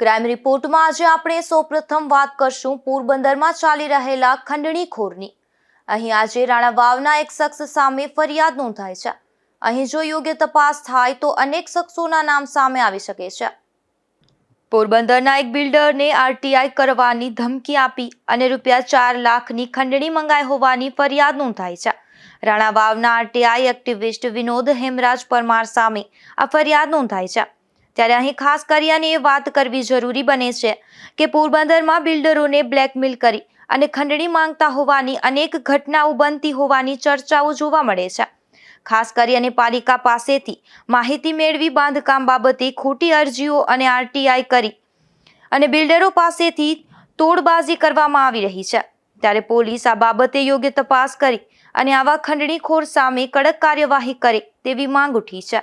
Crime રિપોર્ટમાં આજે આપણે સૌપ્રથમ વાત કરશું. પોરબંદરમાં ચાલી રહેલા ખંડણીખોરની. અહીં આજે રાણા વાવના એક શખ્સ સામે ફરિયાદ નોંધાઈ છે. અહીં જો યોગ્ય તપાસ થાય તો અનેક શખ્સોના નામ સામે આવી શકે છે. પોરબંદરના એક બિલ્ડરને આરટીઆઈ કરવાની ધમકી આપી અને રૂપિયા ચાર લાખની ખંડણી મંગાઈ હોવાની ફરિયાદ નોંધાઈ છે. રાણા વાવના આરટીઆઈ એક્ટિવિસ્ટ વિનોદ હેમરાજ પરમાર સામે આ ફરિયાદ નોંધાઈ છે. ત્યારે અહીં ખાસ કરીને એ વાત કરવી જરૂરી બને છે કે પોરબંદરમાં બિલ્ડરોને બ્લેકમેલ કરી અને ખંડણી માંગતા હોવાની અનેક ઘટનાઓ બનતી હોવાની ચર્ચાઓ જોવા મળે છે. ખાસ કરીને પાલિકા પાસેથી માહિતી મેળવી બાંધકામ બાબતે ખોટી અરજીઓ અને આરટીઆઈ કરી અને બિલ્ડરો પાસેથી તોડબાજી કરવામાં આવી રહી છે. ત્યારે પોલીસ આ બાબતે યોગ્ય તપાસ કરી અને આવા ખંડણીખોર સામે કડક કાર્યવાહી કરે તેવી માંગ ઉઠી છે.